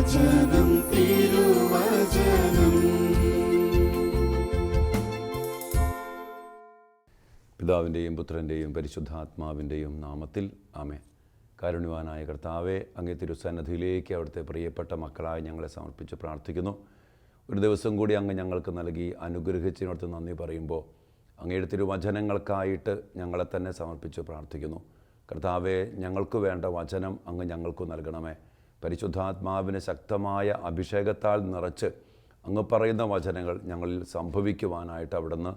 തിരുവചനം തിരുവചനം. പിതാവിന്റെയും പുത്രന്റെയും പരിശുദ്ധാത്മാവിന്റെയും നാമത്തിൽ ആമേ കാരുണ്യവാനായ കർത്താവെ അങ്ങേ തിരുസന്നിധിയിലേക്ക് അവിടുത്തെ പ്രിയപ്പെട്ട മക്കളായി ഞങ്ങളെ സമർപ്പിച്ച് പ്രാർത്ഥിക്കുന്നു. ഒരു ദിവസം കൂടി അങ്ങ് ഞങ്ങൾക്ക് നൽകി അനുഗ്രഹിച്ചതിനോട് നന്ദി പറയുമ്പോൾ അങ്ങയുടെ തിരുവചനങ്ങൾക്കായിട്ട് ഞങ്ങളെ തന്നെ സമർപ്പിച്ച് പ്രാർത്ഥിക്കുന്നു. കർത്താവെ ഞങ്ങൾക്ക് വേണ്ട വചനം അങ്ങ് ഞങ്ങൾക്ക് നൽകണമേ. പരിശുദ്ധാത്മാവിന് ശക്തമായ അഭിഷേകത്താൽ നിറച്ച് അങ്ങ് പറയുന്ന വചനങ്ങൾ ഞങ്ങളിൽ സംഭവിക്കുവാനായിട്ട് അവിടുന്ന്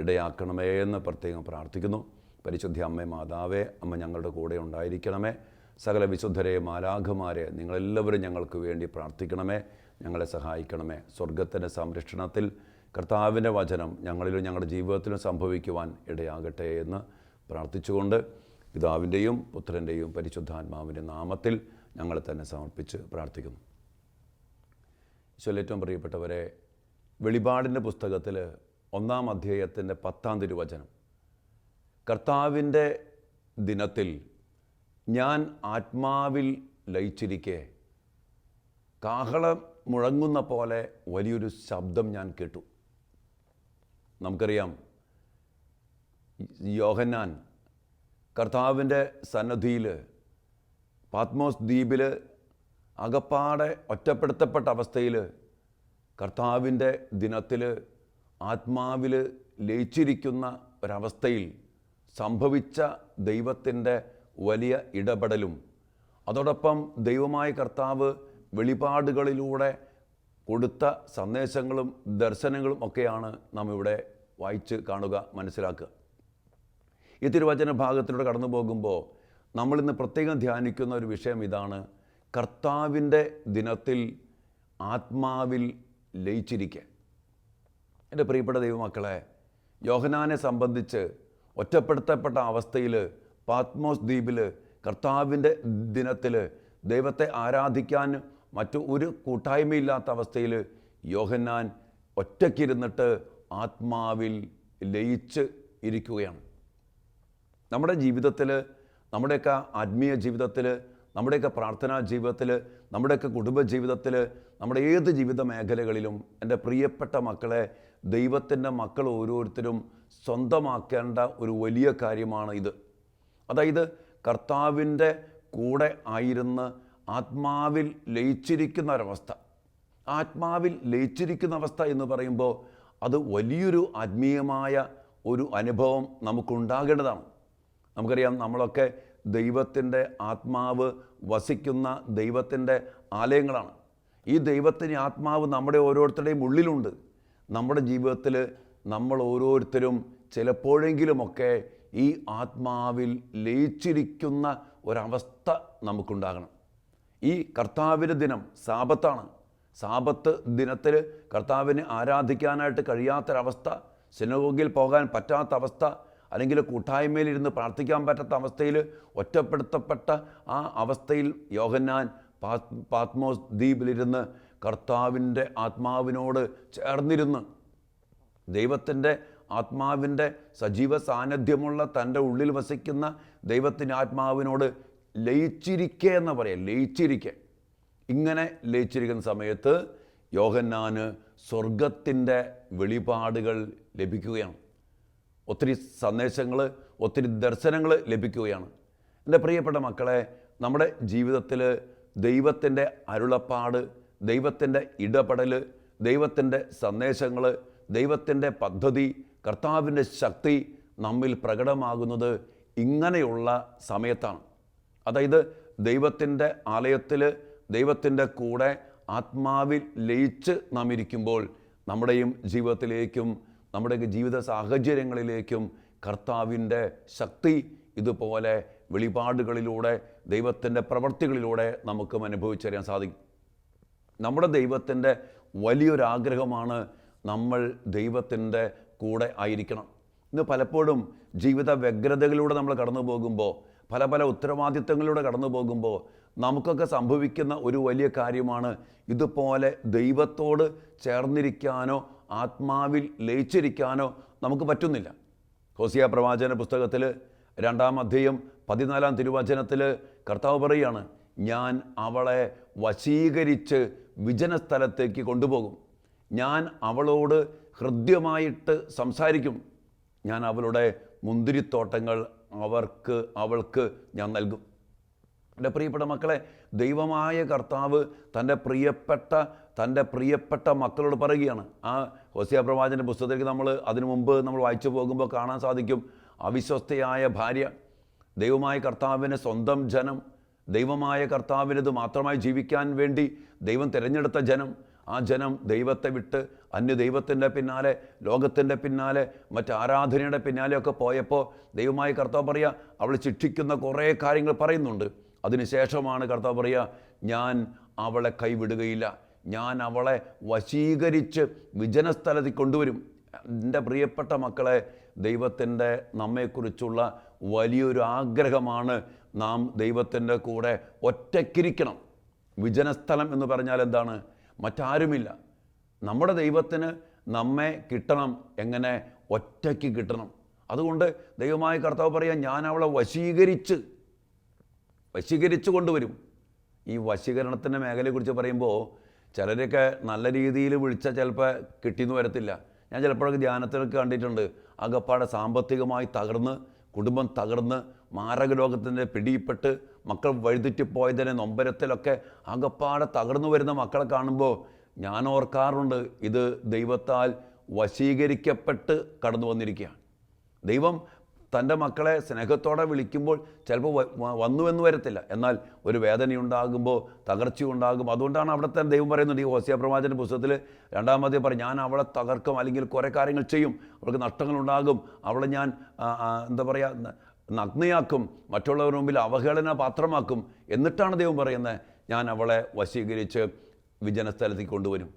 ഇടയാക്കണമേ എന്ന് പ്രത്യേകം പ്രാർത്ഥിക്കുന്നു. പരിശുദ്ധ അമ്മ മാതാവേ അമ്മ ഞങ്ങളുടെ കൂടെ ഉണ്ടായിരിക്കണമേ. സകല വിശുദ്ധരെ മാലാഖമാരെ നിങ്ങളെല്ലാവരും ഞങ്ങൾക്ക് വേണ്ടി പ്രാർത്ഥിക്കണമേ. ഞങ്ങളെ സഹായിക്കണമേ. സ്വർഗത്തിന്റെ സംരക്ഷണത്തിൽ കർത്താവിന്റെ വചനം ഞങ്ങളിലും ഞങ്ങളുടെ ജീവിതത്തിലും സംഭവിക്കുവാൻ ഇടയാകട്ടെ എന്ന് പ്രാർത്ഥിച്ചുകൊണ്ട് പിതാവിന്റെയും പുത്രന്റെയും പരിശുദ്ധാത്മാവിന്റെ നാമത്തിൽ ഞങ്ങളെ തന്നെ സമർപ്പിച്ച് പ്രാർത്ഥിക്കുന്നു. ഈശോയിൽ ഏറ്റവും പ്രിയപ്പെട്ടവരെ വെളിപാടിന്റെ പുസ്തകത്തിൽ ഒന്നാം അധ്യായത്തിന്റെ പത്താം തിരുവചനം. കർത്താവിന്റെ ദിനത്തിൽ ഞാൻ ആത്മാവിൽ ലയിച്ചിരിക്കെ കാഹളം മുഴങ്ങുന്ന പോലെ വലിയൊരു ശബ്ദം ഞാൻ കേട്ടു. നമുക്കറിയാം യോഹന്നാൻ കർത്താവിന്റെ സന്നദ്ധിയിൽ പാത്മോസ് ദ്വീപിൽ അകപ്പാടെ ഒറ്റപ്പെടുത്തപ്പെട്ട അവസ്ഥയിൽ കർത്താവിന്റെ ദിനത്തിൽ ആത്മാവിൽ ലയിച്ചിരിക്കുന്ന ഒരവസ്ഥയിൽ സംഭവിച്ച ദൈവത്തിന്റെ വലിയ ഇടപെടലും അതോടൊപ്പം ദൈവമായ കർത്താവ് വെളിപാടുകളിലൂടെ കൊടുത്ത സന്ദേശങ്ങളും ദർശനങ്ങളും ഒക്കെയാണ് നാം ഇവിടെ വായിച്ച് കാണുക മനസ്സിലാക്കുക. ഈ തിരുവചന ഭാഗത്തിലൂടെ കടന്നു പോകുമ്പോൾ നമ്മളിന്ന് പ്രത്യേകം ധ്യാനിക്കുന്ന ഒരു വിഷയം ഇതാണ്. കർത്താവിന്റെ ദിനത്തിൽ ആത്മാവിൽ ലയിച്ചിരിക്കുക എന്റെ പ്രിയപ്പെട്ട ദൈവമക്കളെ യോഹനാനെ സംബന്ധിച്ച് ഒറ്റപ്പെടുത്തപ്പെട്ട അവസ്ഥയിൽ പാത്മോസ് ദ്വീപിൽ കർത്താവിന്റെ ദിനത്തിൽ ദൈവത്തെ ആരാധിക്കാൻ മറ്റു ഒരു കൂട്ടായ്മയില്ലാത്ത അവസ്ഥയിൽ യോഹന്നാൻ ഒറ്റയ്ക്കിരുന്നിട്ട് ആത്മാവിൽ ലയിച്ച് ഇരിക്കുകയാണ്. നമ്മുടെ ജീവിതത്തിൽ നമ്മുടെയൊക്കെ ആത്മീയ ജീവിതത്തിൽ നമ്മുടെയൊക്കെ പ്രാർത്ഥനാ ജീവിതത്തിൽ നമ്മുടെയൊക്കെ കുടുംബ ജീവിതത്തിൽ നമ്മുടെ ഏത് ജീവിത മേഖലകളിലും എന്റെ പ്രിയപ്പെട്ട മക്കളെ ദൈവത്തിന്റെ മക്കൾ ഓരോരുത്തരും സ്വന്തമാക്കേണ്ട ഒരു വലിയ കാര്യമാണ് ഇത്. അതായത് കർത്താവിന്റെ കൂടെ ആയിരുന്ന് ആത്മാവിൽ ലയിച്ചിരിക്കുന്ന ഒരവസ്ഥ. ആത്മാവിൽ ലയിച്ചിരിക്കുന്ന അവസ്ഥ എന്ന് പറയുമ്പോൾ അത് വലിയൊരു ആത്മീയമായ ഒരു അനുഭവം നമുക്കുണ്ടാകേണ്ടതാണ്. നമുക്കറിയാം നമ്മളൊക്കെ ദൈവത്തിന്റെ ആത്മാവ് വസിക്കുന്ന ദൈവത്തിന്റെ ആലയങ്ങളാണ്. ഈ ദൈവത്തിന്റെ ആത്മാവ് നമ്മുടെ ഓരോരുത്തരുടെയും ഉള്ളിലുണ്ട്. നമ്മുടെ ജീവിതത്തിൽ നമ്മൾ ഓരോരുത്തരും ചിലപ്പോഴെങ്കിലുമൊക്കെ ഈ ആത്മാവിൽ ലയിച്ചിരിക്കുന്ന ഒരവസ്ഥ നമുക്കുണ്ടാകണം. ഈ കർത്താവിന്റെ ദിനം സാപത്താണ് സാപത്ത് ദിനത്തിൽ കർത്താവിനെ ആരാധിക്കാനായിട്ട് കഴിയാത്തൊരവസ്ഥ സിനഗോഗിൽ പോകാൻ പറ്റാത്ത അവസ്ഥ അല്ലെങ്കിൽ കൂട്ടായ്മയിലിരുന്ന് പ്രാർത്ഥിക്കാൻ പറ്റാത്ത അവസ്ഥയിൽ ഒറ്റപ്പെടുത്തപ്പെട്ട ആ അവസ്ഥയിൽ യോഹന്നാൻ പാത്മോസ് ദ്വീപിലിരുന്ന് കർത്താവിന്റെ ആത്മാവിനോട് ചേർന്നിരുന്ന് ദൈവത്തിന്റെ ആത്മാവിന്റെ സജീവ സാന്നിധ്യമുള്ള തന്റെ ഉള്ളിൽ വസിക്കുന്ന ദൈവത്തിന്റെ ആത്മാവിനോട് ലയിച്ചിരിക്കേ എന്ന് പറയാം. ലയിച്ചിരിക്കുക ഇങ്ങനെ ലയിച്ചിരിക്കുന്ന സമയത്ത് യോഹന്നാന് സ്വർഗത്തിന്റെ വെളിപാടുകൾ ലഭിക്കുകയാണ്. ഒത്തിരി സന്ദേശങ്ങൾ ഒത്തിരി ദർശനങ്ങൾ ലഭിക്കുകയാണ്. എന്റെ പ്രിയപ്പെട്ട മക്കളെ നമ്മുടെ ജീവിതത്തിൽ ദൈവത്തിന്റെ അരുളപ്പാട് ദൈവത്തിന്റെ ഇടപെടൽ ദൈവത്തിന്റെ സന്ദേശങ്ങൾ ദൈവത്തിന്റെ പദ്ധതി കർത്താവിന്റെ ശക്തി നമ്മിൽ പ്രകടമാകുന്നത് ഇങ്ങനെയുള്ള സമയത്താണ്. അതായത് ദൈവത്തിന്റെ ആലയത്തിൽ ദൈവത്തിന്റെ കൂടെ ആത്മാവിൽ ലയിച്ച് നാം ഇരിക്കുമ്പോൾ നമ്മുടെയും ജീവിതത്തിലേക്കും നമ്മുടെയൊക്കെ ജീവിത സാഹചര്യങ്ങളിലേക്കും കർത്താവിന്റെ ശക്തി ഇതുപോലെ വെളിപാടുകളിലൂടെ ദൈവത്തിന്റെ പ്രവൃത്തികളിലൂടെ നമുക്കും അനുഭവിച്ചറിയാൻ സാധിക്കും. നമ്മുടെ ദൈവത്തിന്റെ വലിയൊരാഗ്രഹമാണ് നമ്മൾ ദൈവത്തിന്റെ കൂടെ ആയിരിക്കണം. ഇന്ന് പലപ്പോഴും ജീവിത വ്യഗ്രതകളിലൂടെ നമ്മൾ കടന്നു പോകുമ്പോൾ പല പല ഉത്തരവാദിത്തങ്ങളിലൂടെ കടന്നു പോകുമ്പോൾ നമുക്കൊക്കെ സംഭവിക്കുന്ന ഒരു വലിയ കാര്യമാണ് ഇതുപോലെ ദൈവത്തോട് ചേർന്നിരിക്കാനോ ആത്മാവിൽ ലയിച്ചിരിക്കാനോ നമുക്ക് പറ്റുന്നില്ല. ഹോസിയ പ്രവാചന പുസ്തകത്തിൽ രണ്ടാം അധ്യയം പതിനാലാം തിരുവചനത്തിൽ കർത്താവ് പറയുകയാണ് ഞാൻ അവളെ വശീകരിച്ച് വിജനസ്ഥലത്തേക്ക് കൊണ്ടുപോകും. ഞാൻ അവളോട് ഹൃദ്യമായിട്ട് സംസാരിക്കും. ഞാൻ അവളുടെ മുന്തിരിത്തോട്ടങ്ങൾ അവർക്ക് അവൾക്ക് ഞാൻ നൽകും. എന്റെ പ്രിയപ്പെട്ട മക്കളെ ദൈവമായ കർത്താവ് തന്റെ പ്രിയപ്പെട്ട തന്റെ പ്രിയപ്പെട്ട മക്കളോട് പറയുകയാണ്. ആ ഹോസിയ പ്രവാചന്റെ പുസ്തകത്തിലേക്ക് നമ്മൾ അതിനു മുമ്പ് നമ്മൾ വായിച്ചു പോകുമ്പോൾ കാണാൻ സാധിക്കും. അവിശ്വസ്തയായ ഭാര്യ ദൈവമായ കർത്താവിന് സ്വന്തം ജനം ദൈവമായ കർത്താവിനത് മാത്രമായി ജീവിക്കാൻ വേണ്ടി ദൈവം തിരഞ്ഞെടുത്ത ജനം. ആ ജനം ദൈവത്തെ വിട്ട് അന്യ ദൈവത്തിന്റെ പിന്നാലെ ലോകത്തിന്റെ പിന്നാലെ മറ്റ് ആരാധനയുടെ പിന്നാലെയൊക്കെ പോയപ്പോൾ ദൈവമായ കർത്താവ് പറയുക അവൾ ശിക്ഷിക്കുന്ന കുറേ കാര്യങ്ങൾ പറയുന്നുണ്ട്. അതിനുശേഷമാണ് കർത്താവ് പറയുക ഞാൻ അവളെ കൈവിടുകയില്ല. ഞാൻ അവളെ വശീകരിച്ച് വിജനസ്ഥലത്തിൽ കൊണ്ടുവരും. എന്റെ പ്രിയപ്പെട്ട മക്കളെ ദൈവത്തിന്റെ നമ്മെക്കുറിച്ചുള്ള വലിയൊരു ആഗ്രഹമാണ് നാം ദൈവത്തിന്റെ കൂടെ ഒറ്റയ്ക്കിരിക്കണം വിജനസ്ഥലം എന്ന് പറഞ്ഞാൽ എന്താണ്? മറ്റാരുമില്ല. നമ്മുടെ ദൈവത്തിന് നമ്മെ കിട്ടണം എങ്ങനെ? ഒറ്റയ്ക്ക് കിട്ടണം. അതുകൊണ്ട് ദൈവമായ കർത്താവ് പറയാം ഞാൻ അവളെ വശീകരിച്ച് വശീകരിച്ച് കൊണ്ടുവരും. ഈ വശീകരണത്തിന്റെ മേഖലയെക്കുറിച്ച് പറയുമ്പോൾ ചിലരൊക്കെ നല്ല രീതിയിൽ വിളിച്ചാൽ ചിലപ്പോൾ കിട്ടിയെന്ന് വരത്തില്ല. ഞാൻ ചിലപ്പോഴൊക്കെ ധ്യാനത്തിലൊക്കെ കണ്ടിട്ടുണ്ട്. അകപ്പാടെ സാമ്പത്തികമായി തകർന്ന് കുടുംബം തകർന്ന് മാരക രോഗത്തിന്റെ പിടിയിൽപ്പെട്ട് മക്കൾ വഴിതെറ്റിപ്പോയതിനെ നൊമ്പരത്തിലൊക്കെ അകപ്പാടെ തകർന്നു വരുന്ന മക്കളെ കാണുമ്പോൾ ഞാൻ ഓർക്കാറുണ്ട് ഇത് ദൈവത്താൽ വശീകരിക്കപ്പെട്ട് കടന്നു വന്നിരിക്കുകയാണ്. ദൈവം തന്റെ മക്കളെ സ്നേഹത്തോടെ വിളിക്കുമ്പോൾ ചിലപ്പോൾ വന്നുവെന്ന് വരത്തില്ല. എന്നാൽ ഒരു വേദനയുണ്ടാകുമ്പോൾ തകർച്ചയുണ്ടാകും അതുകൊണ്ടാണ് അവിടുത്തെ ദൈവം പറയുന്നത്. ഈ ഹോസിയ പ്രവാചന്റെ പുസ്തകത്തിൽ രണ്ടാമതേ പറയും ഞാൻ അവളെ തകർക്കും അല്ലെങ്കിൽ കുറേ കാര്യങ്ങൾ ചെയ്യും. അവൾക്ക് നഷ്ടങ്ങളുണ്ടാകും. അവളെ ഞാൻ എന്താ പറയുക നഗ്നയാക്കും. മറ്റുള്ളവരുടെ മുമ്പിൽ അവഹേളന പാത്രമാക്കും. എന്നിട്ടാണ് ദൈവം പറയുന്നത് ഞാൻ അവളെ വശീകരിച്ച് വിജനസ്ഥലത്തേക്ക് കൊണ്ടുവരും.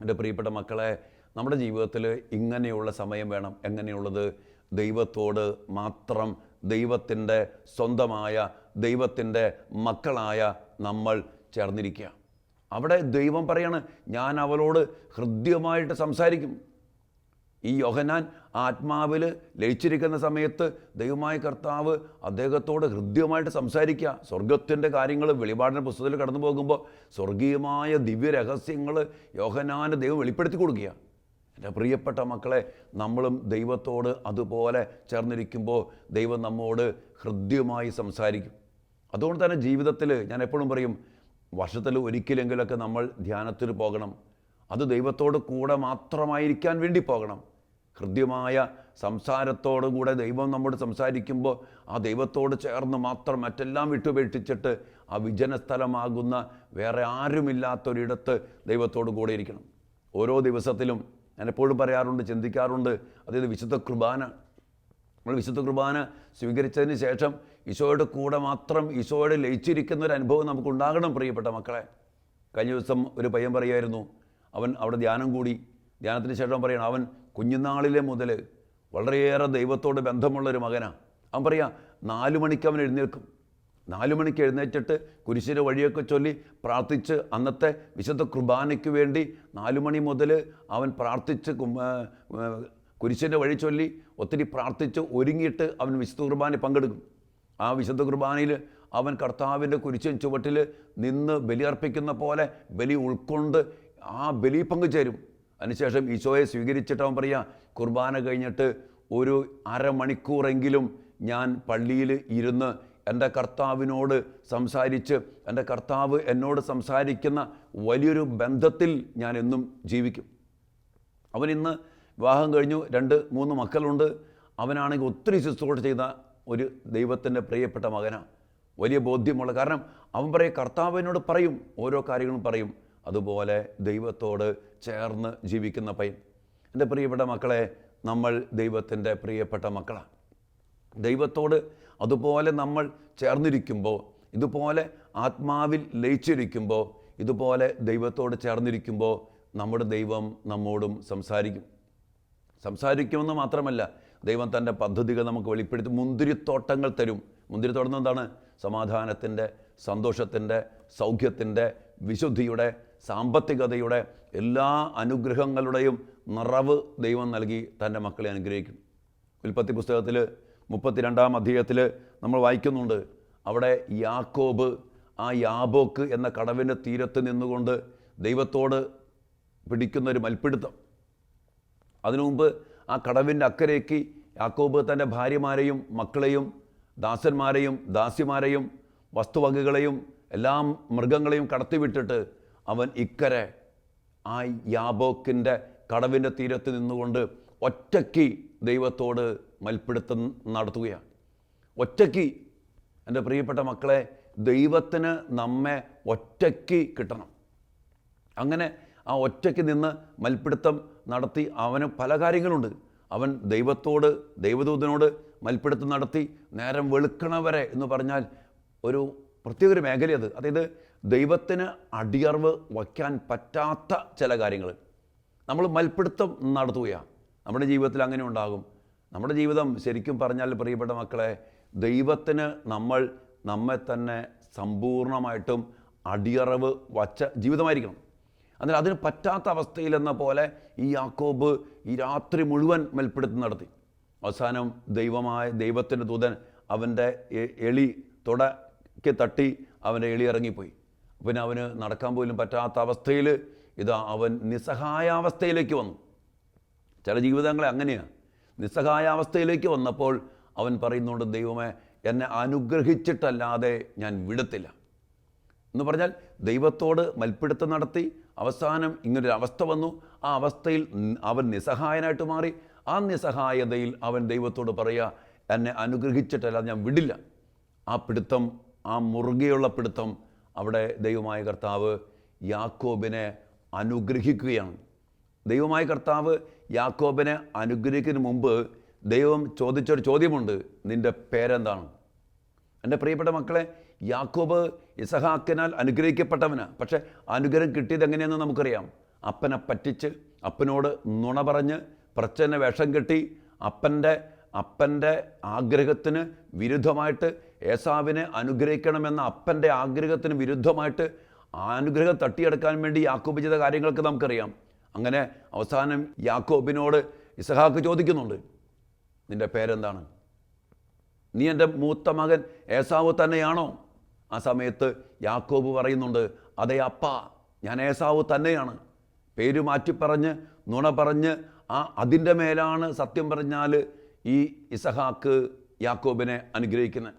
എന്റെ പ്രിയപ്പെട്ട മക്കളെ നമ്മുടെ ജീവിതത്തിൽ ഇങ്ങനെയുള്ള സമയം വേണം. എങ്ങനെയുള്ളത്? ദൈവത്തോട് മാത്രം ദൈവത്തിന്റെ സ്വന്തമായ ദൈവത്തിന്റെ മക്കളായ നമ്മൾ ചേർന്നിരിക്കുക. അവിടെ ദൈവം പറയാണ് ഞാൻ അവളോട് ഹൃദ്യമായിട്ട് സംസാരിക്കും. ഈ യോഹനാൻ ആത്മാവിൽ ലയിച്ചിരിക്കുന്ന സമയത്ത് ദൈവമായ കർത്താവ് അദ്ദേഹത്തോട് ഹൃദ്യമായിട്ട് സംസാരിക്കുക. സ്വർഗത്തിന്റെ കാര്യങ്ങൾ വെളിപാടിന്റെ പുസ്തകത്തിൽ കടന്നു പോകുമ്പോൾ സ്വർഗീയമായ ദിവ്യരഹസ്യങ്ങൾ യോഹനാന് ദൈവം വെളിപ്പെടുത്തി കൊടുക്കുക. എന്റെ പ്രിയപ്പെട്ട മക്കളെ നമ്മളും ദൈവത്തോട് അതുപോലെ ചേർന്നിരിക്കുമ്പോൾ ദൈവം നമ്മോട് ഹൃദ്യമായി സംസാരിക്കും. അതുകൊണ്ട് തന്നെ ജീവിതത്തിൽ ഞാൻ എപ്പോഴും പറയും വർഷത്തിൽ ഒരിക്കലെങ്കിലൊക്കെ നമ്മൾ ധ്യാനത്തിൽ പോകണം. അത് ദൈവത്തോട് കൂടെ മാത്രമായിരിക്കാൻ വേണ്ടി പോകണം. ഹൃദ്യമായ സംസാരത്തോടു കൂടെ ദൈവം നമ്മോട് സംസാരിക്കുമ്പോൾ ആ ദൈവത്തോട് ചേർന്ന് മാത്രം മറ്റെല്ലാം വിട്ടുപേക്ഷിച്ചിട്ട് ആ വിജന സ്ഥലമാകുന്ന വേറെ ആരുമില്ലാത്തൊരിടത്ത് ദൈവത്തോട് കൂടെ ഇരിക്കണം. ഓരോ ദിവസത്തിലും ഞാൻ എപ്പോഴും പറയാറുണ്ട് ചിന്തിക്കാറുണ്ട്. അതായത് വിശുദ്ധ കുർബാന. നമ്മൾ വിശുദ്ധ കുർബാന സ്വീകരിച്ചതിന് ശേഷം ഈശോയുടെ കൂടെ മാത്രം ഈശോയുടെ ലയിച്ചിരിക്കുന്ന ഒരു അനുഭവം നമുക്ക് ഉണ്ടാകണം പ്രിയപ്പെട്ട മക്കളെ. കഴിഞ്ഞ ദിവസം ഒരു പയ്യൻ പറയുമായിരുന്നു അവൻ അവിടെ ധ്യാനം കൂടി. ധ്യാനത്തിന് ശേഷം പറയണം അവൻ കുഞ്ഞുനാളിലെ മുതൽ വളരെയേറെ ദൈവത്തോട് ബന്ധമുള്ള ഒരു മകനാണ് അവൻ പറയാ നാലു മണിക്ക് അവൻ എഴുന്നേൽക്കും. നാലു മണിക്ക് എഴുന്നേറ്റിട്ട് കുരിശിന്റെ വഴിയൊക്കെ ചൊല്ലി പ്രാർത്ഥിച്ച് അന്നത്തെ വിശുദ്ധ കുർബാനയ്ക്ക് വേണ്ടി നാലു മണി മുതൽ അവൻ പ്രാർത്ഥിച്ച് കുരിശിന്റെ വഴി ചൊല്ലി ഒത്തിരി പ്രാർത്ഥിച്ച് ഒരുങ്ങിയിട്ട് അവൻ വിശുദ്ധ കുർബാന പങ്കെടുക്കും. ആ വിശുദ്ധ കുർബാനയിൽ അവൻ കർത്താവിന്റെ കുരിശൻ ചുവട്ടിൽ നിന്ന് ബലിയർപ്പിക്കുന്ന പോലെ ബലി ഉൾക്കൊണ്ട് ആ ബലി പങ്കുചേരും അതിനുശേഷം ഈശോയെ സ്വീകരിച്ചിട്ട് അവൻ പറയുക കുർബാന കഴിഞ്ഞിട്ട് ഒരു അരമണിക്കൂറെങ്കിലും ഞാൻ പള്ളിയിൽ ഇരുന്ന് എന്റെ കർത്താവിനോട് സംസാരിച്ച് എന്റെ കർത്താവ് എന്നോട് സംസാരിക്കുന്ന വലിയൊരു ബന്ധത്തിൽ ഞാൻ എന്നും ജീവിക്കും. അവൻ ഇന്ന് വിവാഹം കഴിഞ്ഞു രണ്ട് മൂന്ന് മക്കളുണ്ട്. അവനാണെങ്കിൽ ഒത്തിരി ശുശ്രൂഷ ചെയ്ത ഒരു ദൈവത്തിന്റെ പ്രിയപ്പെട്ട മകനാണ് വലിയ ബോധ്യമുള്ള കാരണം അവൻ പറയും കർത്താവിനോട് പറയും ഓരോ കാര്യങ്ങളും പറയും. അതുപോലെ ദൈവത്തോട് ചേർന്ന് ജീവിക്കുന്ന പയ്യൻ. എന്റെ പ്രിയപ്പെട്ട മക്കളെ നമ്മൾ ദൈവത്തിന്റെ പ്രിയപ്പെട്ട മക്കളാണ് ദൈവത്തോട് അതുപോലെ നമ്മൾ ചേർന്നിരിക്കുമ്പോൾ ഇതുപോലെ ആത്മാവിൽ ലയിച്ചിരിക്കുമ്പോൾ ഇതുപോലെ ദൈവത്തോട് ചേർന്നിരിക്കുമ്പോൾ നമ്മുടെ ദൈവം നമ്മോടും സംസാരിക്കും. സംസാരിക്കുമെന്ന് മാത്രമല്ല ദൈവം തന്റെ പദ്ധതികൾ നമുക്ക് വെളിപ്പെടുത്തി മുന്തിരിത്തോട്ടങ്ങൾ തരും. മുന്തിരിത്തോട്ടം എന്താണ്? സമാധാനത്തിന്റെ സന്തോഷത്തിന്റെ സൗഖ്യത്തിന്റെ വിശുദ്ധിയുടെ സാമ്പത്തികതയുടെ എല്ലാ അനുഗ്രഹങ്ങളുടെയും നിറവ് ദൈവം നൽകി തന്റെ മക്കളെ അനുഗ്രഹിക്കും. ഉൽപ്പത്തി പുസ്തകത്തിൽ മുപ്പത്തിരണ്ടാം അധ്യായത്തിൽ നമ്മൾ വായിക്കുന്നുണ്ട് അവിടെ യാക്കോബ് ആ യാബോക്ക് എന്ന കടവിന്റെ തീരത്ത് നിന്നുകൊണ്ട് ദൈവത്തോട് പിടിക്കുന്ന ഒരു മൽപ്പിടുത്തം അതിനു മുമ്പ് ആ കടവിന്റെ അക്കരയ്ക്ക് യാക്കോബ് തന്റെ ഭാര്യമാരെയും മക്കളെയും ദാസന്മാരെയും ദാസിമാരെയും വസ്തുവകകളെയും എല്ലാം മൃഗങ്ങളെയും കടത്തിവിട്ടിട്ട് അവൻ ഇക്കരെ ആ യാബോക്കിന്റെ കടവിന്റെ തീരത്ത് നിന്നുകൊണ്ട് ഒറ്റയ്ക്ക് ദൈവത്തോട് മൽപ്പിടുത്തം നടത്തുകയാണ്. ഒറ്റയ്ക്ക് എന്റെ പ്രിയപ്പെട്ട മക്കളെ ദൈവത്തിന് നമ്മെ ഒറ്റയ്ക്ക് കിട്ടണം. അങ്ങനെ ആ ഒറ്റയ്ക്ക് നിന്ന് മൽപ്പിടുത്തം നടത്തി അവന് പല കാര്യങ്ങളുണ്ട്. അവൻ ദൈവത്തോട് ദൈവദൂതനോട് മൽപ്പിടുത്തം നടത്തി നേരം വെളുക്കണവരെ എന്ന് പറഞ്ഞാൽ ഒരു പ്രത്യേക ഒരു മേഖല അത് അതായത് ദൈവത്തിന് അടിയറിവ് വയ്ക്കാൻ പറ്റാത്ത ചില കാര്യങ്ങൾ. നമ്മൾ മൽപ്പിടുത്തം നടത്തുകയാണ്. നമ്മുടെ ജീവിതത്തിൽ അങ്ങനെ ഉണ്ടാകും. നമ്മുടെ ജീവിതം ശരിക്കും പറഞ്ഞാൽ പ്രിയപ്പെട്ട മക്കളെ ദൈവത്തിന് നമ്മൾ നമ്മെ തന്നെ സമ്പൂർണമായിട്ടും അടിയറവ് വച്ച ജീവിതമായിരിക്കണം. എന്നാൽ അതിന് പറ്റാത്ത അവസ്ഥയിലെന്ന പോലെ ഈ യാക്കോബ് ഈ രാത്രി മുഴുവൻ മെൽപ്പെടുത്തി നടത്തി. അവസാനം ദൈവമായ ദൈവത്തിന്റെ ദൂതൻ അവന്റെ എളി തുടക്ക് തട്ടി അവന്റെ എളി ഇറങ്ങിപ്പോയി. പിന്നെ അവന് നടക്കാൻ പോലും പറ്റാത്ത അവസ്ഥയിൽ ഇതാ അവൻ നിസ്സഹായാവസ്ഥയിലേക്ക് വന്നു. ചില ജീവിതങ്ങളെ അങ്ങനെയാണ് നിസ്സഹായാവസ്ഥയിലേക്ക് വന്നപ്പോൾ അവൻ പറയുന്നുണ്ട് ദൈവമേ എന്നെ അനുഗ്രഹിച്ചിട്ടല്ലാതെ ഞാൻ വിടത്തില്ല. എന്ന് പറഞ്ഞാൽ ദൈവത്തോട് മൽപ്പിടുത്തം നടത്തി അവസാനം ഇങ്ങനൊരു അവസ്ഥ വന്നു. ആ അവസ്ഥയിൽ അവൻ നിസ്സഹായനായിട്ട് മാറി. ആ നിസ്സഹായതയിൽ അവൻ ദൈവത്തോട് പറയുക എന്നെ അനുഗ്രഹിച്ചിട്ടല്ലാതെ ഞാൻ വിടില്ല. ആ പിടുത്തം ആ മുറുകെയുള്ള പിടുത്തം അവിടെ ദൈവമായ കർത്താവ് യാക്കോബിനെ അനുഗ്രഹിക്കുകയാണ്. ദൈവമായ കർത്താവ് യാക്കോബിനെ അനുഗ്രഹിക്കുന്നതിന് മുമ്പ് ദൈവം ചോദിച്ചൊരു ചോദ്യമുണ്ട്. നിന്റെ പേരെന്താണ്? എന്റെ പ്രിയപ്പെട്ട മക്കളെ യാക്കോബ് ഇസഹാക്കിനാൽ അനുഗ്രഹിക്കപ്പെട്ടവനാണ് പക്ഷേ അനുഗ്രഹം കിട്ടിയത് എങ്ങനെയെന്ന് നമുക്കറിയാം. അപ്പനെ പറ്റിച്ച് അപ്പനോട് നുണ പറഞ്ഞ് പ്രച്ഛനെ വേഷം കെട്ടി അപ്പന്റെ അപ്പന്റെ ആഗ്രഹത്തിന് വിരുദ്ധമായിട്ട് ഏസാവിനെ അനുഗ്രഹിക്കണമെന്ന അപ്പന്റെ ആഗ്രഹത്തിന് വിരുദ്ധമായിട്ട് അനുഗ്രഹം തട്ടിയെടുക്കാൻ വേണ്ടി യാക്കോബ് ചെയ്ത കാര്യങ്ങളൊക്കെ നമുക്കറിയാം. അങ്ങനെ അവസാനം യാക്കോബിനോട് ഇസഹാക്ക് ചോദിക്കുന്നുണ്ട് നിന്റെ പേരെന്താണ്? നീ എന്റെ മൂത്ത മകൻ ഏസാവ് തന്നെയാണോ? ആ സമയത്ത് യാക്കോബ് പറയുന്നുണ്ട് അതേ അപ്പ ഞാൻ ഏസാവ് തന്നെയാണ്. പേര് മാറ്റി പറഞ്ഞ് നുണ പറഞ്ഞ് ആ അതിന്റെ മേലാണ് സത്യം പറഞ്ഞാൽ ഈ ഇസഹാക്ക് യാക്കോബിനെ അനുഗ്രഹിക്കുന്നത്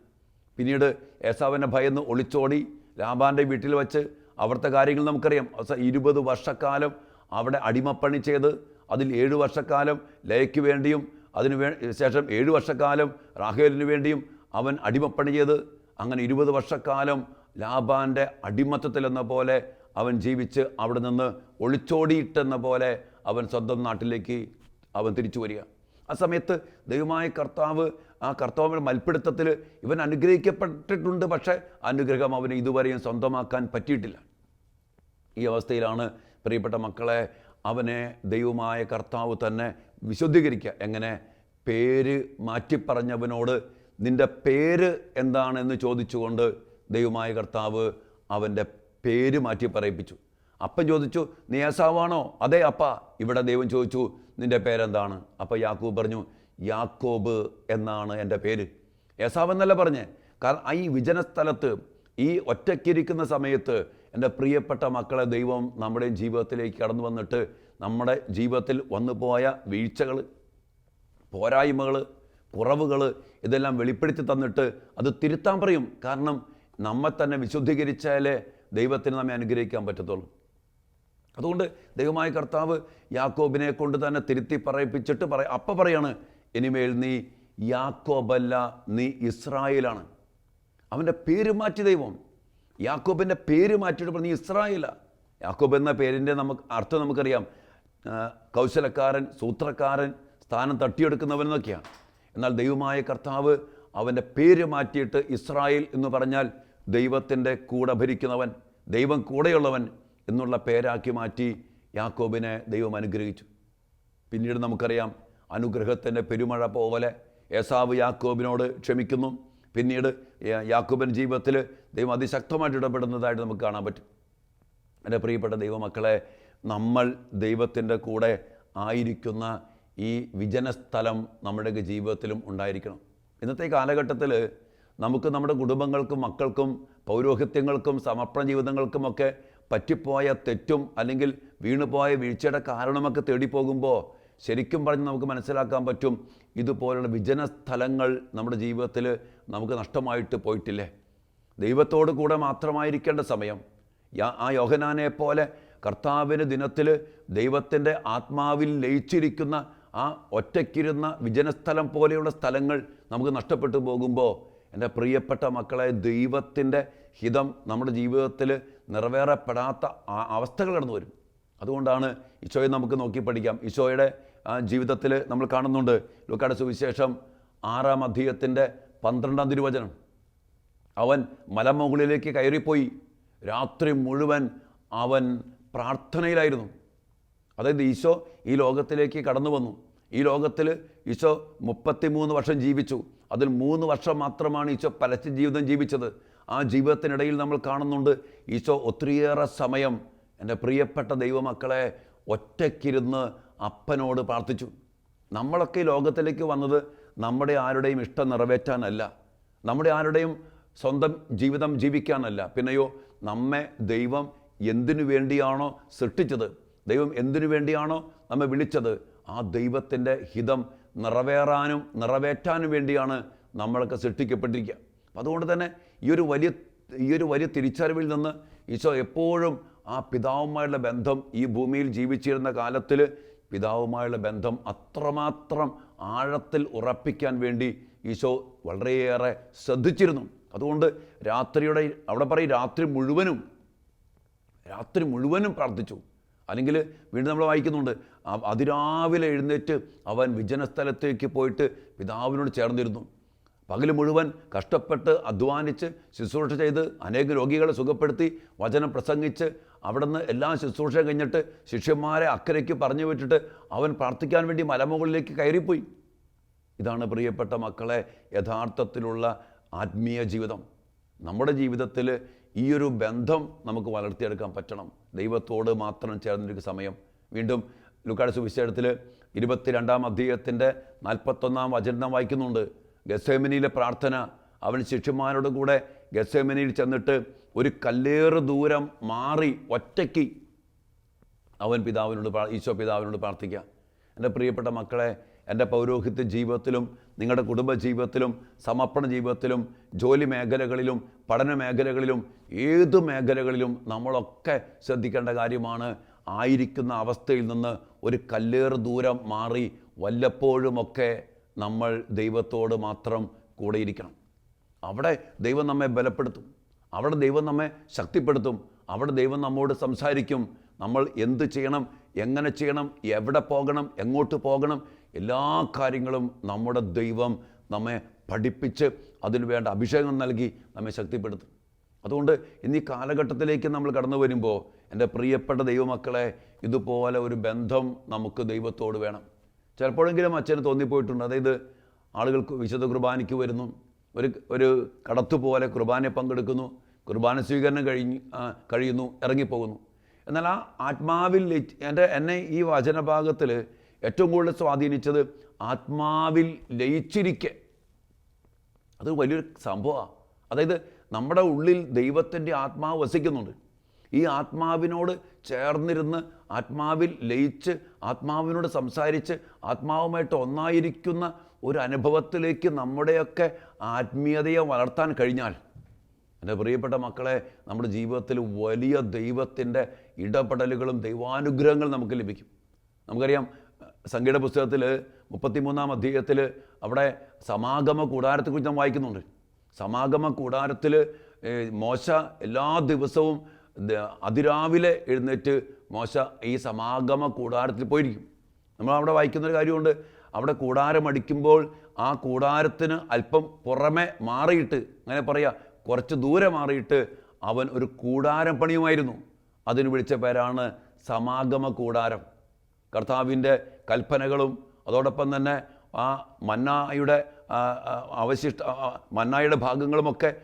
പിന്നീട് ഏസാവിനെ ഭയന്ന് ഒളിച്ചോടി ലാബാന്റെ വീട്ടിൽ വച്ച് അവിടുത്തെ കാര്യങ്ങൾ നമുക്കറിയാം. ഇരുപത് വർഷക്കാലം അവിടെ അടിമപ്പണി ചെയ്ത് അതിൽ ഏഴ് വർഷക്കാലം ലയയ്ക്ക് വേണ്ടിയും അതിനു വേ ശേഷം ഏഴ് വർഷക്കാലം റാഹേലിന് വേണ്ടിയും അവൻ അടിമപ്പണി ചെയ്ത് അങ്ങനെ ഇരുപത് വർഷക്കാലം ലാബാന്റെ അടിമത്തത്തിലെന്ന പോലെ അവൻ ജീവിച്ച് അവിടെ നിന്ന് ഒളിച്ചോടിയിട്ടെന്ന പോലെ അവൻ സ്വന്തം നാട്ടിലേക്ക് അവൻ തിരിച്ചു വരിക. ആ സമയത്ത് ദൈവമായ കർത്താവ് ആ കർത്താവിന്റെ മൽപ്പിടുത്തത്തിൽ ഇവൻ അനുഗ്രഹിക്കപ്പെട്ടിട്ടുണ്ട് പക്ഷേ അനുഗ്രഹം അവന് ഇതുവരെയും സ്വന്തമാക്കാൻ പറ്റിയിട്ടില്ല. ഈ അവസ്ഥയിലാണ് പ്രിയപ്പെട്ട മക്കളെ അവനെ ദൈവമായ കർത്താവ് തന്നെ വിശുദ്ധീകരിക്കുക. എങ്ങനെ? പേര് മാറ്റിപ്പറഞ്ഞവനോട് നിന്റെ പേര് എന്താണെന്ന് ചോദിച്ചുകൊണ്ട് ദൈവമായ കർത്താവ് അവന്റെ പേര് മാറ്റി പറയിപ്പിച്ചു. അപ്പം ചോദിച്ചു നീ ഏസാവാണോ? അതെ അപ്പ. ഇവിടെ ദൈവം ചോദിച്ചു നിന്റെ പേരെന്താണ്? അപ്പോൾ യാക്കൂബ് പറഞ്ഞു യാക്കോബ് എന്നാണ് എന്റെ പേര്. ഏസാവ് എന്നല്ല പറഞ്ഞേ കാരണം ഈ വിജനസ്ഥലത്ത് ഈ ഒറ്റയ്ക്കിരിക്കുന്ന സമയത്ത് എന്റെ പ്രിയപ്പെട്ട മക്കളെ ദൈവം നമ്മുടെ ജീവിതത്തിലേക്ക് കടന്നു വന്നിട്ട് നമ്മുടെ ജീവിതത്തിൽ വന്നു പോയ വീഴ്ചകൾ പോരായ്മകൾ കുറവുകൾ ഇതെല്ലാം വെളിപ്പെടുത്തി തന്നിട്ട് അത് തിരുത്താൻ പറയും. കാരണം നമ്മെ തന്നെ വിശുദ്ധീകരിച്ചാലേ ദൈവത്തിന് നമ്മെ അനുഗ്രഹിക്കാൻ പറ്റത്തുള്ളൂ. അതുകൊണ്ട് ദൈവമായ കർത്താവ് യാക്കോബിനെ കൊണ്ട് തന്നെ തിരുത്തി പറയിപ്പിച്ചിട്ട് പറ അപ്പം പറയാണ് ഇനിമേൽ നീ യാക്കോബല്ല നീ ഇസ്രായേലാണ്. അവന്റെ പേര് മാറ്റി ദൈവം. യാക്കോബിന്റെ പേര് മാറ്റിയിട്ട് നീ ഇസ്രായേല. യാക്കോബ് എന്ന പേരിന്റെ നമുക്ക് അർത്ഥം നമുക്കറിയാം. കൗശലക്കാരൻ സൂത്രക്കാരൻ സ്ഥാനം തട്ടിയെടുക്കുന്നവൻ എന്നൊക്കെയാണ്. എന്നാൽ ദൈവമായ കർത്താവ് അവന്റെ പേര് മാറ്റിയിട്ട് ഇസ്രായേൽ എന്ന് പറഞ്ഞാൽ ദൈവത്തിന്റെ കൂടെ ഭരിക്കുന്നവൻ ദൈവം കൂടെയുള്ളവൻ എന്നുള്ള പേരാക്കി മാറ്റി യാക്കോബിനെ ദൈവം അനുഗ്രഹിച്ചു. പിന്നീട് നമുക്കറിയാം അനുഗ്രഹത്തിന്റെ പെരുമഴ പോലെ ഏസാവ് യാക്കോബിനോട് ക്ഷമിക്കുന്നു. പിന്നീട് യാക്കോബിൻ ജീവിതത്തിൽ ദൈവം അതിശക്തമായിട്ട് ഇടപെടുന്നതായിട്ട് നമുക്ക് കാണാൻ പറ്റും. എന്റെ പ്രിയപ്പെട്ട ദൈവമക്കളെ നമ്മൾ ദൈവത്തിന്റെ കൂടെ ആയിരിക്കുന്ന ഈ വിജനസ്ഥലം നമ്മുടെയൊക്കെ ജീവിതത്തിലും ഉണ്ടായിരിക്കണം. ഇന്നത്തെ കാലഘട്ടത്തിൽ നമുക്ക് നമ്മുടെ കുടുംബങ്ങൾക്കും മക്കൾക്കും പൗരോഹിത്യങ്ങൾക്കും സമർപ്പണ ജീവിതങ്ങൾക്കുമൊക്കെ പറ്റിപ്പോയ തെറ്റും അല്ലെങ്കിൽ വീണുപോയ വീഴ്ചയുടെ കാരണമൊക്കെ തേടിപ്പോകുമ്പോൾ ശരിക്കും പറഞ്ഞ് നമുക്ക് മനസ്സിലാക്കാൻ പറ്റും ഇതുപോലുള്ള വിജന സ്ഥലങ്ങൾ നമ്മുടെ ജീവിതത്തിൽ നമുക്ക് നഷ്ടമായിട്ട് പോയിട്ടില്ലേ? ദൈവത്തോട് കൂടെ മാത്രമായിരിക്കേണ്ട സമയം. ആ യോഹനാനെ പോലെ കർത്താവിന് ദിനത്തിൽ ദൈവത്തിന്റെ ആത്മാവിൽ ലയിച്ചിരിക്കുന്ന ആ ഒറ്റയ്ക്കിരുന്ന വിജനസ്ഥലം പോലെയുള്ള സ്ഥലങ്ങൾ നമുക്ക് നഷ്ടപ്പെട്ടു പോകുമ്പോൾ എന്റെ പ്രിയപ്പെട്ട മക്കളെ ദൈവത്തിന്റെ ഹിതം നമ്മുടെ ജീവിതത്തിൽ നിറവേറപ്പെടാത്ത അവസ്ഥകൾ കടന്നു വരും. അതുകൊണ്ടാണ് ഈശോയെ നമുക്ക് നോക്കി പഠിക്കാം. ഈശോയുടെ ജീവിതത്തിൽ നമ്മൾ കാണുന്നുണ്ട്. ലൂക്കാട് സുവിശേഷം ആറാം അധ്യയത്തിന്റെ പന്ത്രണ്ടാം തിരുവചനം. അവൻ മലമുകളിലേക്ക് കയറിപ്പോയി. രാത്രി മുഴുവൻ അവൻ പ്രാർത്ഥനയിലായിരുന്നു. അതായത് ഈശോ ഈ ലോകത്തിലേക്ക് കടന്നു വന്നു. ഈ ലോകത്തിൽ ഈശോ മുപ്പത്തിമൂന്ന് വർഷം ജീവിച്ചു. അതിൽ മൂന്ന് വർഷം മാത്രമാണ് ഈശോ പരസ്യ ജീവിതം ജീവിച്ചത്. ആ ജീവിതത്തിനിടയിൽ നമ്മൾ കാണുന്നുണ്ട് ഈശോ ഒത്തിരിയേറെ സമയം എന്റെ പ്രിയപ്പെട്ട ദൈവമക്കളെ ഒറ്റയ്ക്കിരുന്ന് അപ്പനോട് പ്രാർത്ഥിച്ചു. നമ്മളൊക്കെ ഈ ലോകത്തിലേക്ക് വന്നത് നമ്മുടെ ആരുടെയും ഇഷ്ടം നിറവേറ്റാനല്ല. നമ്മുടെ ആരുടെയും സ്വന്തം ജീവിതം ജീവിക്കാനല്ല. പിന്നെയോ നമ്മെ ദൈവം എന്തിനു വേണ്ടിയാണോ സൃഷ്ടിച്ചത്? ദൈവം എന്തിനു വേണ്ടിയാണോ നമ്മെ വിളിച്ചത്? ആ ദൈവത്തിന്റെ ഹിതം നിറവേറാനും നിറവേറ്റാനും വേണ്ടിയാണ് നമ്മളൊക്കെ സൃഷ്ടിക്കപ്പെട്ടിരിക്കുക. അപ്പം അതുകൊണ്ട് തന്നെ ഈ ഒരു വലിയ ഈ ഒരു വലിയ തിരിച്ചറിവിൽ നിന്ന് ഈശോ എപ്പോഴും ആ പിതാവുമായുള്ള ബന്ധം ഈ ഭൂമിയിൽ ജീവിച്ചിരുന്ന കാലത്തിൽ പിതാവുമായുള്ള ബന്ധം അത്രമാത്രം ആഴത്തിൽ ഉറപ്പിക്കാൻ വേണ്ടി ഈശോ വളരെയേറെ ശ്രദ്ധിച്ചിരുന്നു. അതുകൊണ്ട് രാത്രിയുടെ അവിടെ പറയും രാത്രി മുഴുവനും രാത്രി മുഴുവനും പ്രാർത്ഥിച്ചു. അല്ലെങ്കിൽ വീണ്ടും നമ്മൾ വായിക്കുന്നുണ്ട് അതിരാവിലെ എഴുന്നേറ്റ് അവൻ വിജനസ്ഥലത്തേക്ക് പോയിട്ട് പിതാവിനോട് ചേർന്നിരുന്നു. പകൽ മുഴുവൻ കഷ്ടപ്പെട്ട് അധ്വാനിച്ച് ശുശ്രൂഷ ചെയ്ത് അനേക രോഗികളെ സുഖപ്പെടുത്തി വചനം പ്രസംഗിച്ച് അവിടുന്ന് എല്ലാ ശുശ്രൂഷ കഴിഞ്ഞിട്ട് ശിഷ്യന്മാരെ അക്കരയ്ക്ക് പറഞ്ഞു വിട്ടിട്ട് അവൻ പ്രാർത്ഥിക്കാൻ വേണ്ടി മലമുകളിലേക്ക് കയറിപ്പോയി. ഇതാണ് പ്രിയപ്പെട്ട മക്കളെ യഥാർത്ഥത്തിലുള്ള ആത്മീയ ജീവിതം. നമ്മുടെ ജീവിതത്തിൽ ഈ ഒരു ബന്ധം നമുക്ക് വളർത്തിയെടുക്കാൻ പറ്റണം. ദൈവത്തോട് മാത്രം ചേർന്നിരിക്കുന്ന സമയം. വീണ്ടും ലുക്കാട് സുവിശേഷത്തിൽ ഇരുപത്തിരണ്ടാം അധ്യായത്തിന്റെ നാൽപ്പത്തൊന്നാം വചനം വായിക്കുന്നുണ്ട്. ഗസേമിനിയിലെ പ്രാർത്ഥന. അവൻ ശിഷ്യന്മാരോട് കൂടെ ഗസേമിനിയിൽ ചെന്നിട്ട് ഒരു കല്ലേറ് ദൂരം മാറി ഒറ്റയ്ക്ക് അവൻ പിതാവിനോട് ഈശോ പിതാവിനോട് പ്രാർത്ഥിക്കുക. എന്റെ പ്രിയപ്പെട്ട മക്കളെ എന്റെ പൗരോഹിത്യ ജീവിതത്തിലും നിങ്ങളുടെ കുടുംബ ജീവിതത്തിലും സമർപ്പണ ജീവിതത്തിലും ജോലി മേഖലകളിലും പഠന മേഖലകളിലും ഏത് മേഖലകളിലും നമ്മളൊക്കെ ശ്രദ്ധിക്കേണ്ട കാര്യമാണ് ആയിരിക്കുന്ന അവസ്ഥയിൽ നിന്ന് ഒരു കല്ലേറ് ദൂരം മാറി വല്ലപ്പോഴുമൊക്കെ നമ്മൾ ദൈവത്തോട് മാത്രം കൂടെയിരിക്കണം അവിടെ ദൈവം നമ്മെ ബലപ്പെടുത്തും. അവിടെ ദൈവം നമ്മെ ശക്തിപ്പെടുത്തും. അവിടെ ദൈവം നമ്മോട് സംസാരിക്കും. നമ്മൾ എന്ത് ചെയ്യണം എങ്ങനെ ചെയ്യണം എവിടെ പോകണം എങ്ങോട്ട് പോകണം എല്ലാ കാര്യങ്ങളും നമ്മുടെ ദൈവം നമ്മെ പഠിപ്പിച്ച് അതിന് വേണ്ട അഭിഷേകം നൽകി നമ്മെ ശക്തിപ്പെടുത്തും. അതുകൊണ്ട് ഇന്ന് കാലഘട്ടത്തിലേക്ക് നമ്മൾ കടന്നു വരുമ്പോൾ എന്റെ പ്രിയപ്പെട്ട ദൈവമക്കളെ ഇതുപോലെ ഒരു ബന്ധം നമുക്ക് ദൈവത്തോട് വേണം. ചിലപ്പോഴെങ്കിലും അച്ഛന് തോന്നിപ്പോയിട്ടുണ്ട്. അതായത് ആളുകൾക്ക് വിശുദ്ധ കുർബാനയ്ക്ക് വരുന്നു. ഒരു ഒരു കടത്തു പോലെ കുർബാനയെ പങ്കെടുക്കുന്നു. കുർബാന സ്വീകരണം കഴിഞ്ഞ് കഴിയുന്നു ഇറങ്ങിപ്പോകുന്നു. എന്നാൽ ആ ആത്മാവിൽ എന്റെ എന്നെ ഈ വചനഭാഗത്തിൽ ഏറ്റവും കൂടുതൽ സ്വാധീനിച്ചത് ആത്മാവിൽ ലയിച്ചിരിക്കെ. അത് വലിയൊരു സംഭവമാണ് അതായത് നമ്മുടെ ഉള്ളിൽ ദൈവത്തിന്റെ ആത്മാവ് വസിക്കുന്നുണ്ട്. ഈ ആത്മാവിനോട് ചേർന്നിരുന്ന് ആത്മാവിൽ ലയിച്ച് ആത്മാവിനോട് സംസാരിച്ച് ആത്മാവുമായിട്ട് ഒന്നായിരിക്കുന്ന ഒരു അനുഭവത്തിലേക്ക് നമ്മുടെയൊക്കെ ആത്മീയതയെ വളർത്താൻ കഴിഞ്ഞാൽ എന്റെ പ്രിയപ്പെട്ട മക്കളെ നമ്മുടെ ജീവിതത്തിൽ വലിയ ദൈവത്തിന്റെ ഇടപെടലുകളും ദൈവാനുഗ്രഹങ്ങളും നമുക്ക് ലഭിക്കും. നമുക്കറിയാം സംഗീത പുസ്തകത്തിൽ മുപ്പത്തിമൂന്നാം അധ്യായത്തിൽ അവിടെ സമാഗമ കൂടാരത്തെക്കുറിച്ച് നാം വായിക്കുന്നുണ്ട്. സമാഗമ കൂടാരത്തിൽ മോശ എല്ലാ ദിവസവും അതിരാവിലെ എഴുന്നേറ്റ് മോശ ഈ സമാഗമ കൂടാരത്തിൽ പോയിരിക്കും. നമ്മൾ അവിടെ വായിക്കുന്നൊരു കാര്യമുണ്ട്. അവിടെ കൂടാരം അടിക്കുമ്പോൾ ആ കൂടാരത്തിന് അല്പം പുറമെ മാറിയിട്ട് അങ്ങനെ പറയാ കുറച്ച് ദൂരെ മാറിയിട്ട് അവൻ ഒരു കൂടാരം പണിയുമായിരുന്നു. അതിന് വിളിച്ച പേരാണ് സമാഗമ കൂടാരം. കർത്താവിന്റെ കൽപ്പനകളും അതോടൊപ്പം തന്നെ ആ മന്നായുടെ അവശിഷ്ട മന്നായുടെ ഭാഗങ്ങളുമൊക്കെ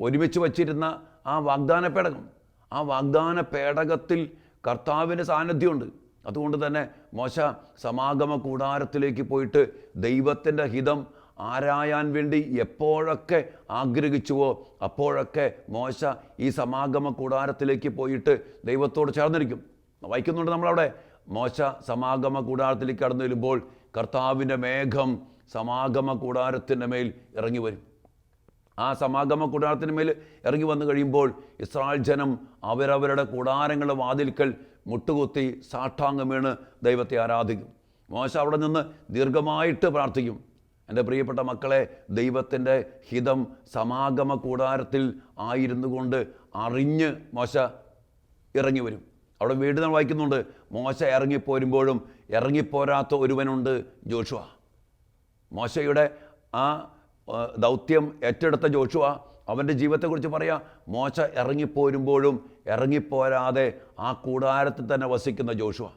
ഒരുമിച്ച് വച്ചിരുന്ന ആ വാഗ്ദാന പേടകം. ആ വാഗ്ദാന പേടകത്തിൽ കർത്താവിന്റെ സാന്നിധ്യമുണ്ട്. അതുകൊണ്ട് തന്നെ മോശ സമാഗമ കൂടാരത്തിലേക്ക് പോയിട്ട് ദൈവത്തിന്റെ ഹിതം ആരായാൻ വേണ്ടി എപ്പോഴൊക്കെ ആഗ്രഹിച്ചുവോ അപ്പോഴൊക്കെ മോശ ഈ സമാഗമ കൂടാരത്തിലേക്ക് പോയിട്ട് ദൈവത്തോട് ചേർന്നിരിക്കും. വായിക്കുന്നുണ്ട് നമ്മളവിടെ. മോശ സമാഗമ കൂടാരത്തിലേക്ക് കടന്നു വരുമ്പോൾ കർത്താവിന്റെ മേഘം സമാഗമ കൂടാരത്തിന്റെ മേൽ ഇറങ്ങി വരും. ആ സമാഗമ കൂടാരത്തിന് മേൽ ഇറങ്ങി വന്നു കഴിയുമ്പോൾ ഇസ്രായേൽ ജനം അവരവരുടെ കൂടാരങ്ങളുടെ വാതിൽക്കൽ മുട്ടുകുത്തി സാഷ്ടാംഗം വീണ് ദൈവത്തെ ആരാധിക്കും. മോശ അവിടെ നിന്ന് ദീർഘമായിട്ട് പ്രാർത്ഥിക്കും. എന്റെ പ്രിയപ്പെട്ട മക്കളെ ദൈവത്തിന്റെ ഹിതം സമാഗമ കൂടാരത്തിൽ ആയിരുന്നു കൊണ്ട് അറിഞ്ഞ് മോശ ഇറങ്ങി വരും. അവിടെ വീട് നമ്മൾ വായിക്കുന്നുണ്ട് മോശ ഇറങ്ങിപ്പോരുമ്പോഴും ഇറങ്ങിപ്പോരാത്ത ഒരുവനുണ്ട് ജോഷുവ. മോശയുടെ ആ ദൗത്യം ഏറ്റെടുത്ത ജോഷുവ അവന്റെ ജീവിതത്തെക്കുറിച്ച് പറയാം മോശ ഇറങ്ങിപ്പോരുമ്പോഴും ഇറങ്ങിപ്പോരാതെ ആ കൂടാരത്തിൽ തന്നെ വസിക്കുന്ന ജോഷുവ.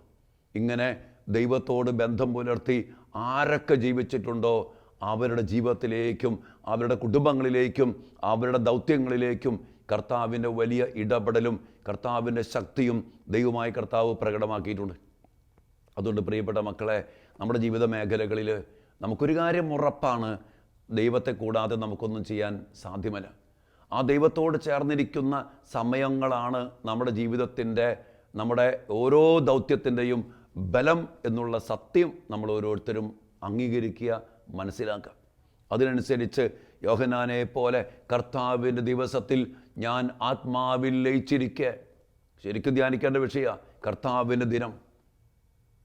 ഇങ്ങനെ ദൈവത്തോട് ബന്ധം പുലർത്തി ആരൊക്കെ ജീവിച്ചിട്ടുണ്ടോ അവരുടെ ജീവിതത്തിലേക്കും അവരുടെ കുടുംബങ്ങളിലേക്കും അവരുടെ ദൗത്യങ്ങളിലേക്കും കർത്താവിന്റെ വലിയ ഇടപെടലും കർത്താവിന്റെ ശക്തിയും ദൈവമായി കർത്താവ് പ്രകടമാക്കിയിട്ടുണ്ട്. അതുകൊണ്ട് പ്രിയപ്പെട്ട മക്കളെ നമ്മുടെ ജീവിത മേഖലകളിൽ നമുക്കൊരു കാര്യം ഉറപ്പാണ് ദൈവത്തെ കൂടാതെ നമുക്കൊന്നും ചെയ്യാൻ സാധ്യമല്ല. ആ ദൈവത്തോട് ചേർന്നിരിക്കുന്ന സമയങ്ങളാണ് നമ്മുടെ ജീവിതത്തിന്റെ നമ്മുടെ ഓരോ ദൗത്യത്തിന്റെയും ബലം എന്നുള്ള സത്യം നമ്മൾ ഓരോരുത്തരും അംഗീകരിക്കുക മനസ്സിലാക്കുക. അതിനനുസരിച്ച് യോഹനാനെ പോലെ കർത്താവിന്റെ ദിവസത്തിൽ ഞാൻ ആത്മാവിൽ ലയിച്ചിരിക്കെ. ശരിക്കും ധ്യാനിക്കേണ്ട വിഷയ കർത്താവിന്റെ ദിനം.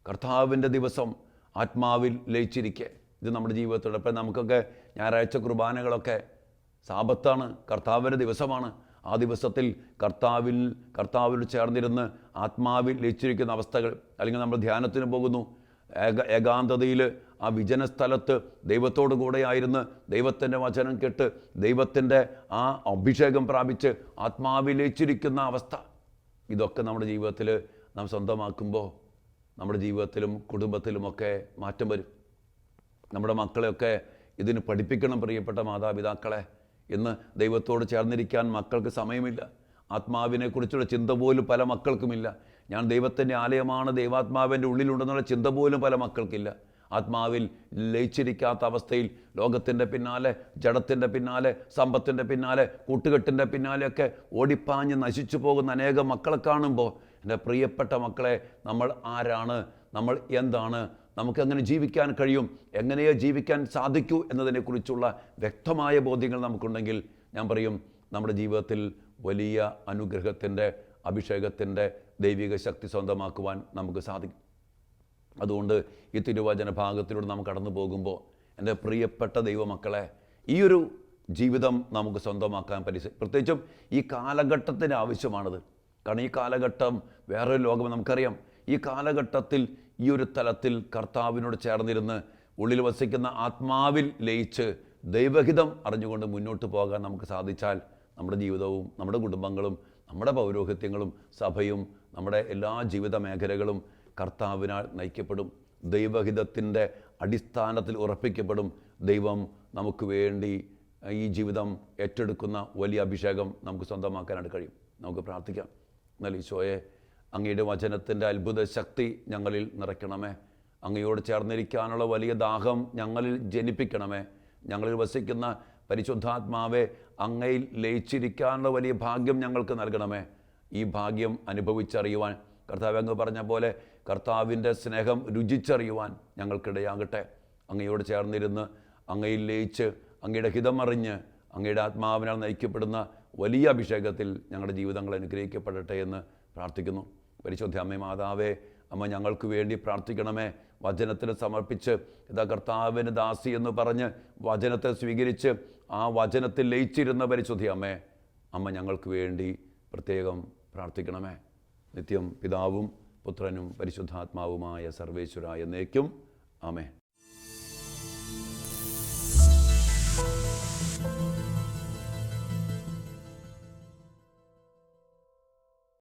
കർത്താവിന്റെ ദിവസം ആത്മാവിൽ ലയിച്ചിരിക്കെ. ഇത് നമ്മുടെ ജീവിതത്തോടെ ഇപ്പം നമുക്കൊക്കെ ഞായറാഴ്ച കുർബാനകളൊക്കെ സാപത്താണ് കർത്താവിന്റെ ദിവസമാണ്. ആ ദിവസത്തിൽ കർത്താവിൽ കർത്താവിൽ ചേർന്നിരുന്ന് ആത്മാവിൽ ലയിച്ചിരിക്കുന്ന അവസ്ഥകൾ അല്ലെങ്കിൽ നമ്മൾ ധ്യാനത്തിന് പോകുന്നു ഏക ഏകാന്തതയിൽ ആ വിജന സ്ഥലത്ത് ദൈവത്തോടു കൂടെയായിരുന്ന് ദൈവത്തിന്റെ വചനം കേട്ട് ദൈവത്തിന്റെ ആ അഭിഷേകം പ്രാപിച്ച് ആത്മാവിലേച്ചിരിക്കുന്ന അവസ്ഥ. ഇതൊക്കെ നമ്മുടെ ജീവിതത്തിൽ നാം സ്വന്തമാക്കുമ്പോൾ നമ്മുടെ ജീവിതത്തിലും കുടുംബത്തിലുമൊക്കെ മാറ്റം വരും. നമ്മുടെ മക്കളെയൊക്കെ ഇതിന് പഠിപ്പിക്കണം പ്രിയപ്പെട്ട മാതാപിതാക്കളെ ഇന്ന് ദൈവത്തോട് ചേർന്നിരിക്കാൻ മക്കൾക്ക് സമയമില്ല. ആത്മാവിനെക്കുറിച്ചുള്ള ചിന്ത പോലും പല മക്കൾക്കുമില്ല. ഞാൻ ദൈവത്തിന്റെ ആലയമാണ് ദൈവാത്മാവിന്റെ ഉള്ളിലുണ്ടെന്നുള്ള ചിന്ത പോലും പല മക്കൾക്കില്ല. ആത്മാവിൽ ലയിച്ചിരിക്കാത്ത അവസ്ഥയിൽ ലോകത്തിന്റെ പിന്നാലെ ജഡത്തിന്റെ പിന്നാലെ സമ്പത്തിന്റെ പിന്നാലെ കൂട്ടുകെട്ടിന്റെ പിന്നാലെയൊക്കെ ഓടിപ്പാഞ്ഞ് നശിച്ചു പോകുന്ന അനേകം മക്കളെ കാണുമ്പോൾ എന്റെ പ്രിയപ്പെട്ട മക്കളെ നമ്മൾ ആരാണ്? നമ്മൾ എന്താണ്? നമുക്കെങ്ങനെ ജീവിക്കാൻ കഴിയും? എങ്ങനെയോ ജീവിക്കാൻ സാധിക്കൂ എന്നതിനെക്കുറിച്ചുള്ള വ്യക്തമായ ബോധ്യങ്ങൾ നമുക്കുണ്ടെങ്കിൽ ഞാൻ പറയും നമ്മുടെ ജീവിതത്തിൽ വലിയ അനുഗ്രഹത്തിന്റെ അഭിഷേകത്തിന്റെ ദൈവിക ശക്തി സ്വന്തമാക്കുവാൻ നമുക്ക് സാധിക്കും. അതുകൊണ്ട് ഈ തിരുവചന ഭാഗത്തിലൂടെ നാം കടന്നു പോകുമ്പോൾ എന്റെ പ്രിയപ്പെട്ട ദൈവമക്കളെ ഈ ഒരു ജീവിതം നമുക്ക് സ്വന്തമാക്കാൻ പരിസ പ്രത്യേകിച്ചും ഈ കാലഘട്ടത്തിന് ആവശ്യമാണത്. കാരണം ഈ കാലഘട്ടം വേറൊരു ലോകം നമുക്കറിയാം. ഈ കാലഘട്ടത്തിൽ ഈ ഒരു തലത്തിൽ കർത്താവിനോട് ചേർന്നിരുന്ന് ഉള്ളിൽ വസിക്കുന്ന ആത്മാവിൽ ലയിച്ച് ദൈവഹിതം അറിഞ്ഞുകൊണ്ട് മുന്നോട്ട് പോകാൻ നമുക്ക് സാധിച്ചാൽ നമ്മുടെ ജീവിതവും നമ്മുടെ കുടുംബങ്ങളും നമ്മുടെ പൗരോഹിത്യങ്ങളും സഭയും നമ്മുടെ എല്ലാ ജീവിത മേഖലകളും കർത്താവിനാൽ നയിക്കപ്പെടും. ദൈവഹിതത്തിന്റെ അടിസ്ഥാനത്തിൽ ഉറപ്പിക്കപ്പെടും. ദൈവം നമുക്ക് വേണ്ടി ഈ ജീവിതം ഏറ്റെടുക്കുന്ന വലിയ അഭിഷേകം നമുക്ക് സ്വന്തമാക്കാനായിട്ട് കഴിയും. നമുക്ക് പ്രാർത്ഥിക്കാം. എന്നാൽ ഈശോയെ അങ്ങയുടെ വചനത്തിന്റെ അത്ഭുത ശക്തി ഞങ്ങളിൽ നിറയ്ക്കണമേ. അങ്ങയോട് ചേർന്നിരിക്കാനുള്ള വലിയ ദാഹം ഞങ്ങളിൽ ജനിപ്പിക്കണമേ. ഞങ്ങളിൽ വസിക്കുന്ന പരിശുദ്ധാത്മാവെ അങ്ങയിൽ ലയിച്ചിരിക്കാനുള്ള വലിയ ഭാഗ്യം ഞങ്ങൾക്ക് നൽകണമേ. ഈ ഭാഗ്യം അനുഭവിച്ചറിയുവാൻ കർത്താവ് അങ്ങ് പറഞ്ഞ പോലെ കർത്താവിന്റെ സ്നേഹം രുചിച്ചറിയുവാൻ ഞങ്ങൾക്കിടയാകട്ടെ. അങ്ങയോട് ചേർന്നിരുന്ന് അങ്ങയിൽ ലയിച്ച് അങ്ങയുടെ ഹിതമറിഞ്ഞ് അങ്ങയുടെ ആത്മാവിനാൽ നയിക്കപ്പെടുന്ന വലിയ അഭിഷേകത്തിൽ ഞങ്ങളുടെ ജീവിതങ്ങൾ അനുഗ്രഹിക്കപ്പെടട്ടെ എന്ന് പ്രാർത്ഥിക്കുന്നു. പരിശുദ്ധ അമ്മ മാതാവേ അമ്മ ഞങ്ങൾക്ക് വേണ്ടി പ്രാർത്ഥിക്കണമേ. വചനത്തിന് സമർപ്പിച്ച് ഇതാ കർത്താവിന് ദാസി എന്ന് പറഞ്ഞ് വചനത്തെ സ്വീകരിച്ച് ആ വചനത്തിൽ ലയിച്ചിരുന്ന പരിശുദ്ധി അമ്മേ അമ്മ ഞങ്ങൾക്ക് വേണ്ടി പ്രത്യേകം പ്രാർത്ഥിക്കണമേ. നിത്യം പിതാവും പുത്രനും പരിശുദ്ധാത്മാവുമായ സർവേശ്വര എന്നേക്കും ആമേ